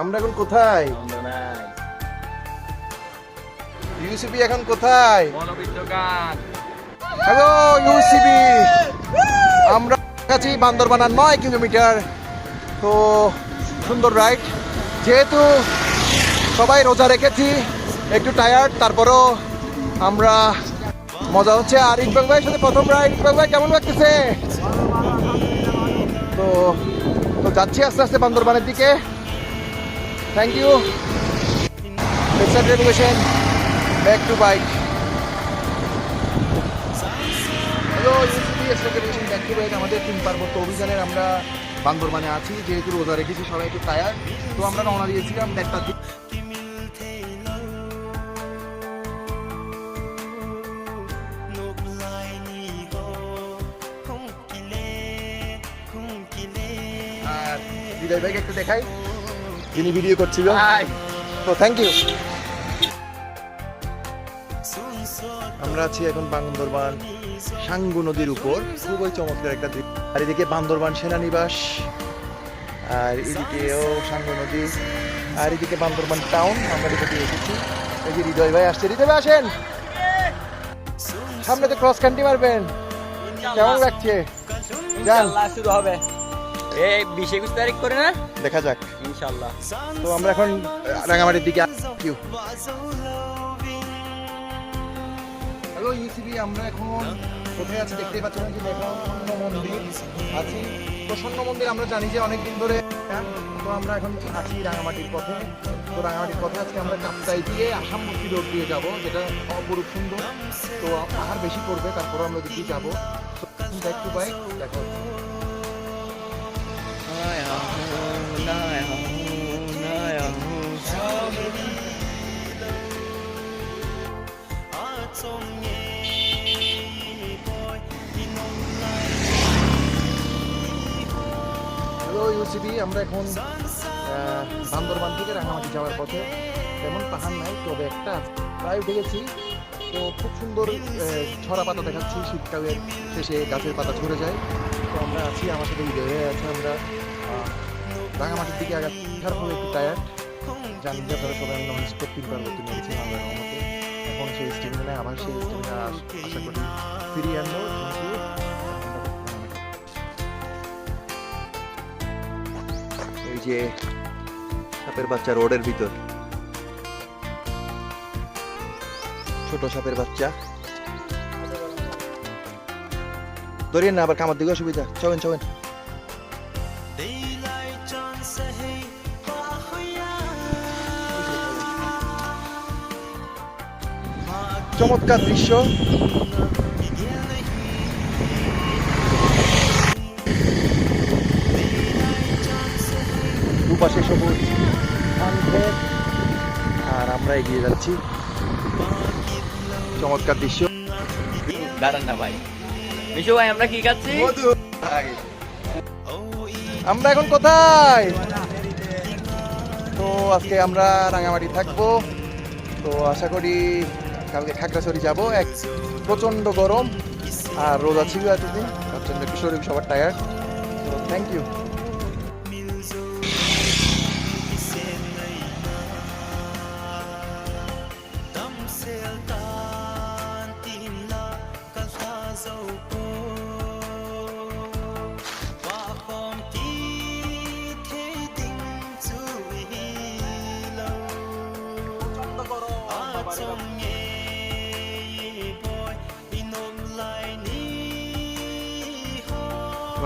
আমরা এখন কোথায়? ইউসিবি এখন কোথায়? হ্যালো ইউসিবি আমরা কাছে নয় কিলোমিটার। তো সুন্দর রাইড যেহেতু সবাই রোজা রেখেছি একটু টায়ার্ড তারপরও আমরা মজা হচ্ছে। আর ইকবাল ভাইয়ের সাথে প্রথম রাইড ইকবাল ভাই কেমন লাগতেছে? তো তো যাচ্ছি আস্তে আস্তে বান্দরবানের দিকে। Thank you revolution back to bike hello extraction back to bike আমাদের তিন পার্বত্য অভিযানের আমরা বান্দরবানে আছি, যেহেতু রোজা রেখেছি, সবাই একটু টায়ার্ড তো আমরা রওনা দিয়েছিলাম দিকে আর হৃদয় ভাইকে একটু দেখাই। যিনি ভিডিও করছিল তো থ্যাংক ইউ আমরা আছি এখন বান্দরবান সাঙ্গু নদীর উপর। খুবই চমৎকার একটা দৃশ্য। আর এদিকে বান্দরবান সেনানিবাস আর এদিকেও সাঙ্গু নদী আর এদিকে বান্দরবান টাউন আমরা এদিকে এসেছি। এই যে হৃদয় ভাই আসছে হৃদয় ভাই আসেন। সামনে তো ক্রস কান্ট্রি মারবেন। কেমন লাগছে? যান। শুরু হবে। এই বিশ একুশ তারিখ করে না? দেখা যাক। ইনশাআল্লাহ তো আমরা এখন রাঙামাটির দিকে কিউ। হ্যালো ইউসিবি আমরা এখন কোথায় আছি দেখতেই পাচ্ছেন যে প্রসন্ন মন্দির আছি। প্রসন্ন মন্দির আমরা জানি যে অনেক দিন ধরে তো আমরা এখন আছি রাঙামাটির পথে। তো রাঙামাটির পথে আজকে আমরা কাপ্তাই দিয়ে আসাম মুক্তি রোড দিয়ে যাব যেটা অপরূপ সুন্দর। তো পাহাড় বেশি পড়বে তারপর আমরা দিকে যাব। ব্যাক টু বাইক দেখো। আমরা এখন বান্দরবান থেকে রাঙামাটি যাওয়ার পথে তেমন পাহাড় নাই, তবে একটা। প্রায় উঠে গেছি তো খুব সুন্দর ছড়া পাতা দেখাচ্ছি, শীতকালের শেষে গাছের পাতা ঝরে যায়। তো আমরা আছি, আমার সাথে হয়ে আছে আমরা। রাঙামাটির দিকে তার ফলে একটু টায়ার্ড জানি যে আপনারা সবাই আমরা অনেক করতে পারব তুমি গেছি আমরা রহমতে এখন সেই স্টেমিনায় আবার সেই স্টেমিনা আশা করি ফিরিয়ে আনব। এই যে সাপের বাচ্চা রোডের ভিতর। ছোট সাপের বাচ্চা। ধরিয়ে না, আবার কামার দিকে অসুবিধা। চবেন চবেন চমৎকার দৃশ্য। দুপাশে সবুজ। আর আমরা এগিয়ে যাচ্ছি। চমৎকার দৃশ্য। দাঁড়ান না ভাই। মিশু ভাই আমরা কি খাচ্ছি? আমরা এখন কোথায়? তো আজকে আমরা রাঙামাটি থাকব। তো আশা করি কালকে খাগড়াছড়ি যাব। এক প্রচণ্ড গরম আর রোজা ছিল এতদিন। একটু শরীর সবার টায়ার্ড তো থ্যাংক ইউ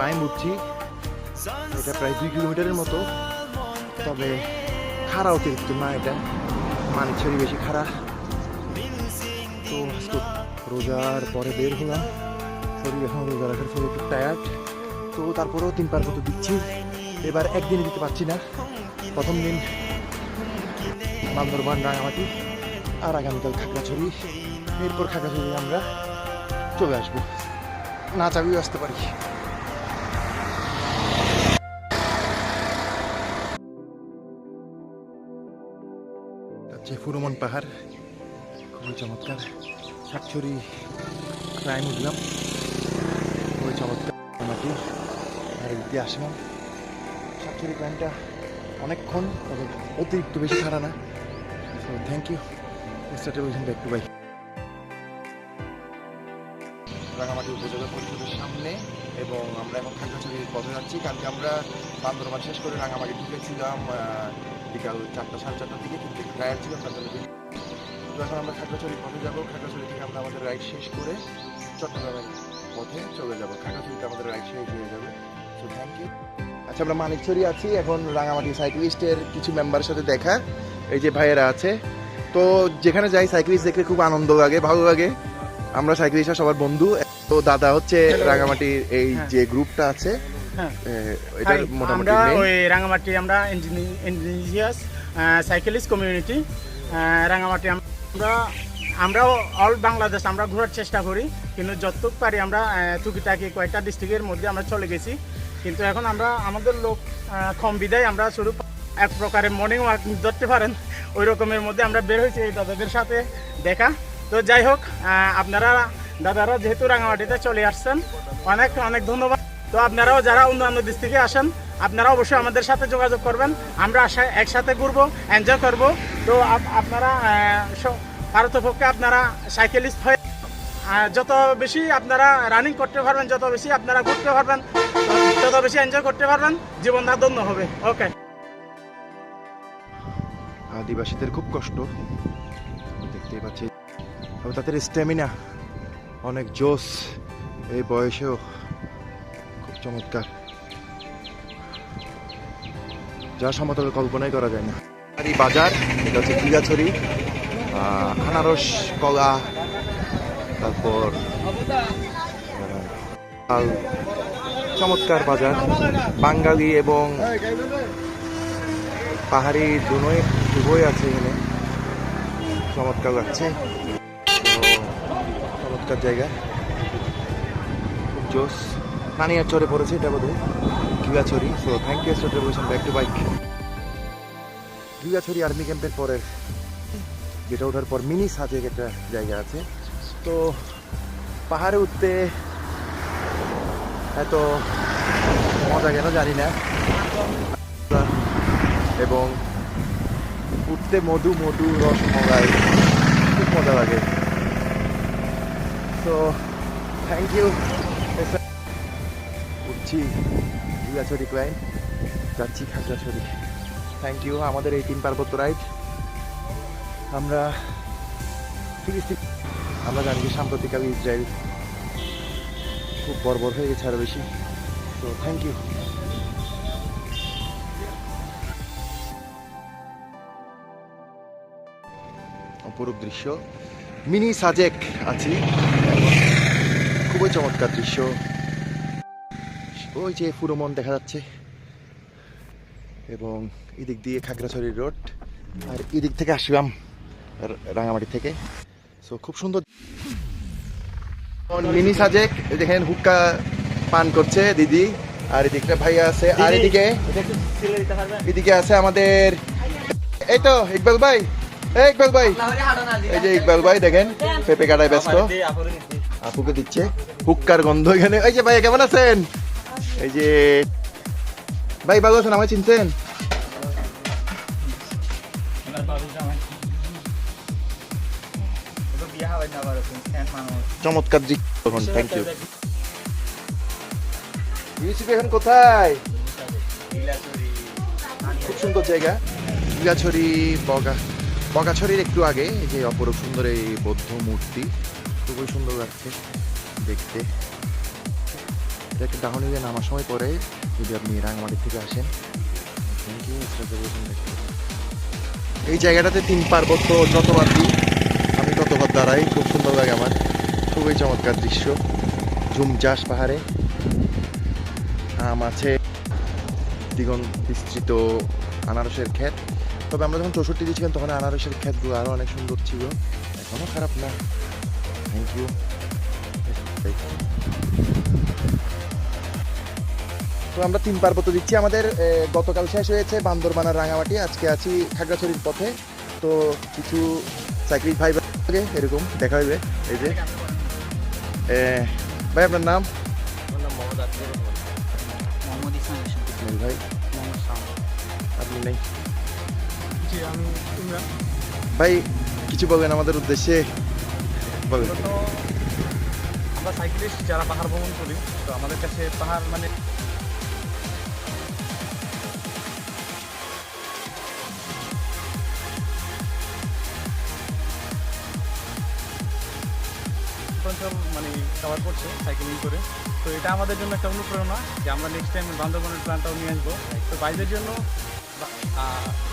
প্রায় উঠছি এটা প্রায় দুই কিলোমিটারের মতো। তবে খাড়া অতিরিক্ত না এটা। মানিকছড়ি বেশি খাড়া। তো রোজার পরে বের হলাম। শরীর এখন রোজা রাখার শরীর একটু টায়ার্ড তো তারপরেও তিন পার মতো দিচ্ছি। এবার একদিনে দিতে পারছি না। প্রথম দিন বান্দরবান, রাঙামাটি আর আগামীকাল খাগড়াছড়ি। এরপর খাগড়াছড়ি আমরা চলে আসব। না চাবিও আসতে পারি। হচ্ছে ফুরমন পাহাড়, খুবই চমৎকার। শাকছড়ি ক্রাইম উঠলাম। খুবই চমৎকার মাটি, আর আসলাম। শাকছড়ি ক্রাইমটা অনেকক্ষণ, তবে অতিরিক্ত বেশি খারা না। থ্যাংক ইউ স্টার্টে বলছেন বাই রাঙামাটি উপজেলা পরিষদের সামনে এবং আমরা এখন খাগড়াছড়ির পথে যাচ্ছি। কালকে আমরা বান্দরবান শেষ করে রাঙামাটি ঢুকেছিলাম বিকাল চারটা, সাড়ে চারটার দিকে, কিন্তু টায়ার ছিল, তার জন্য তো এখন আমরা খাগড়াছড়ির পথে যাব। খাগড়াছড়ি থেকে আমরা আমাদের রাইড শেষ করে চট্টগ্রামের পথে চলে যাব। খাগড়াছড়িতে আমাদের রাইড শেষ হয়ে যাবে। সো থ্যাংক ইউ আচ্ছা আমরা মানিকছড়ি আছি। এখন রাঙামাটি সাইক্লিস্টের কিছু মেম্বারের সাথে দেখা। এই যে ভাইয়েরা আছে। তো যেখানে যাই সাইক্লিস্ট দেখলে খুব আনন্দ লাগে, ভালো লাগে। আমরা সাইকেল সাইক্লিস্টরা সবার বন্ধু তো দাদা হচ্ছে রাঙামাটির এই হ্যাঁ। যে গ্রুপটা আছে হ্যাঁ। এটার মোটামুটি আমরা ওই রাঙামাটি আমরা ইন্ডিজিয়াস সাইকেলিস্ট কমিউনিটি রাঙামাটি আমরা আমরাও অল বাংলাদেশ আমরা ঘোরার চেষ্টা করি কিন্তু যতটুক পারি আমরা টুকিটাকি কয়েকটা ডিস্ট্রিক্টের মধ্যে আমরা চলে গেছি কিন্তু এখন আমরা আমাদের লোক কম বিদায় আমরা শুরু এক প্রকারের মর্নিং ওয়াক ধরতে পারেন ওই রকমের মধ্যে আমরা বের হয়েছি এই দাদাদের সাথে দেখা তো যাই হোক আপনারা দাদারা যেহেতু রাঙামাটিতে চলে আসছেন, অনেক অনেক ধন্যবাদ। তো আপনারাও যারা অন্যান্য দিক থেকে আসেন, আপনারা অবশ্যই আমাদের সাথে যোগাযোগ করবেন। আমরা আশা একসাথে ঘুরবো এনজয় করব। তো আপ- আপনারা পারতপক্ষে আপনারা সাইকেলিস্ট হয়ে যত বেশি আপনারা রানিং করতে পারবেন, যত বেশি আপনারা ঘুরতে পারবেন, তত বেশি এনজয় করতে পারবেন, জীবনটা ধন্য হবে। ওকে আদিবাসীদের খুব কষ্ট। দেখতেই পাচ্ছি তবে তাদের স্ট্যামিনা অনেক জোস এই বয়সেও খুব চমৎকার। যা সমতল কল্পনাই করা যায় না। এই বাজার, এটা হচ্ছে দিঘাছড়ি আনারস, কলা, তারপর চমৎকার বাজার। বাঙালি এবং পাহাড়ি দুনোই উভয় আছে এখানে। চমৎকার লাগছে। চমৎকার জায়গা। জোস নানিয়ার চরে পড়েছে এটা বোধ হয় গিগাছড়ি সো থ্যাংক ইউ বলছেন back to bike Gigachhari army ক্যাম্পের পরের যেটা ওঠার পর মিনি সাজেক একটা জায়গা আছে। তো, পাহাড়ে উঠতে এত মজা কেন জানি না। এবং উঠতে মধু মধু রসমলাই খুব মজা লাগে। তো থ্যাংক ইউ উঠছি দুগাছড়ি ক্লাইন যাচ্ছি খাগড়াছড়ি থ্যাংক ইউ আমাদের এই তিন পার্বত্য রাইড আমরা ফিলিস্তিন আমরা জানি যে সাম্প্রতিককালে ইসরায়েল খুব বর্বর হয়ে গেছে আরও বেশি। তো থ্যাংক ইউ অপরূপ দৃশ্য। মিনি সাজেক আছি। খুবই চমৎকার দৃশ্য। ওই যে ফুরোমন দেখা যাচ্ছে। এবং এদিক দিয়ে খাগড়াছড়ি রোড আর এদিক থেকে আসলাম রাঙামাটি থেকে। সো খুব সুন্দর। মিনি সাজেক দেখেন হুক্কা পান করছে দিদি আর এদিকটা ভাইয়া আছে। আর এদিকে এদিকে আছে আমাদের এই তো ইকবাল ভাই। এই ইকবাল ভাই। এই যে ইকবাল ভাই দেখেন পেঁপে কাটায় ব্যস্ত। আপুকে দিচ্ছে। হুক্কার গন্ধ এখানে। এই যে ভাই কেমন আছেন? এই যে ভাই ভালো আছেন আমায় চিনছেন? চমৎকার তখন থ্যাংক ইউ এখন কোথায়? খুব সুন্দর জায়গা। দিঘাছড়ি বগা। বগাছড়ির একটু আগে যে অপরূপ সুন্দর এই বৌদ্ধ মূর্তি, খুবই সুন্দর লাগছে দেখতে। এটা একটা ডাহনিতে নামার সময় পরে যদি আপনি রাঙামাটি থেকে আসেন। এই জায়গাটাতে তিন পার্বত্য যতবার দিই আমি ততবার দাঁড়াই খুব সুন্দর লাগে আমার। খুবই চমৎকার দৃশ্য। ঝুমচাষ পাহাড়ে। আম আছে। দ্বিগুণ বিস্তৃত আনারসের ক্ষেত। তবে আমরা যখন চৌষট্টি দিয়েছিলাম তখন আনারসের ক্ষেতগুলো আরও অনেক সুন্দর ছিল। এখনও খারাপ না। থ্যাংক ইউ তো আমরা তিন পার্বত্য দিচ্ছি। আমাদের গতকাল শেষ হয়েছে বান্দরবানার রাঙামাটি। আজকে আছি খাগড়াছড়ির পথে। তো কিছু সাইক্লিক ভাই ভাই এরকম দেখা হইবে এই যে ভাই আপনার নাম? ভাই। আপনি নাই। ভাই কিছু বলবেন আমাদের উদ্দেশ্যে। বলেন। আমরা সাইক্লিস্ট যারা পাহাড় ভ্রমণ করি তো আমাদের কাছে পাহাড় মানে অঞ্চল মানে কভার করছে সাইকেলিং করে। তো এটা আমাদের জন্য একটা অনুপ্রেরণা যে আমরা নেক্সট টাইম বান্দরবনের প্ল্যানটাও নিয়ে আসব। তো বাইরের জন্য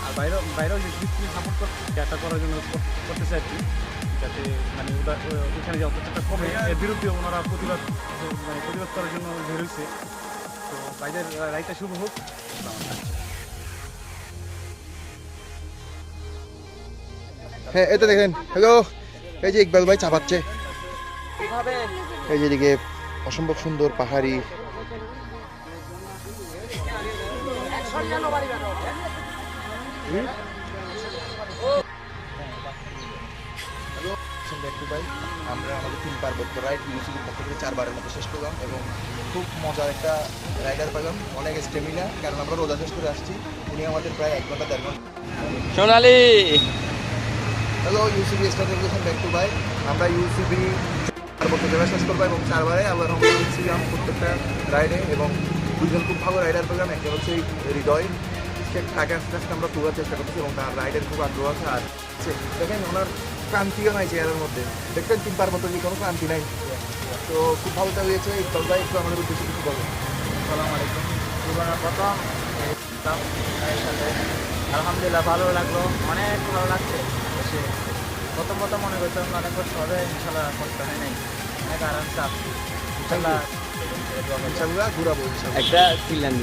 আর বাইরেও বাইরেও যে ডিসপ্লিন সাপোর্ট করতে করার জন্য কর- করতেছে আর কি যাতে মানে ওখানে যে অত্যাচারটা কমে এর বিরুদ্ধে ওনারা প্রতিবাদ মানে প্রতিবাদ করার জন্য বের হয়েছে। তো বাইরের রাইটটা শুরু হোক। হ্যাঁ এই তো দেখেন হ্যালো এই যে ইকবাল ভাই চাপাচ্ছে। এই যে এদিকে অসম্ভব সুন্দর পাহাড়ি একটু ভাই আমরা আমাদের তিন পার্বত্য রাইড ইউসিবির পক্ষ থেকে চারবারের মতো শেষ করলাম এবং খুব মজার একটা রাইডার পেলাম। অনেক স্টেমিনা কারণ আমরা রোজা শেষ করে আসছি। উনি আমাদের প্রায় এক ঘণ্টা দেড় ঘণ্টা Sonali! Hello UCB star regulation back to by আমরা ইউসিবি পার্বত্য জেলা শেষ করব এবং চারবারে আবার আমরা ছিলাম প্রত্যেকটা রাইডে এবং দুজন খুব ভালো রাইডার পেলাম। একটা হচ্ছে হৃদয়, সে তাকে আস্তে আস্তে আমরা তোলার চেষ্টা করছি এবং তার রাইডের খুব আগ্রহ আছে। আর দেখেন ওনার ক্রান্তিও নাই চেয়ারের মধ্যে। দেখবেন তিন পার মতো কি কোনো ক্রান্তি নাই। তো খুব ভালো চালিয়েছে ইকবাল ভাই একটু আমাদের উদ্দেশ্যে কিছু বলো আসসালামু আলাইকুম। আলহামদুলিল্লাহ, ভালো লাগল। অনেক ভালো লাগছে। এসে প্রথম প্রথম মনে করতাম, অনেক কষ্ট হবে ইনশাল্লাহ কষ্ট হয় নাই। অনেক আরামসে আসছি ইনশাল্লাহ একটা ছিলেন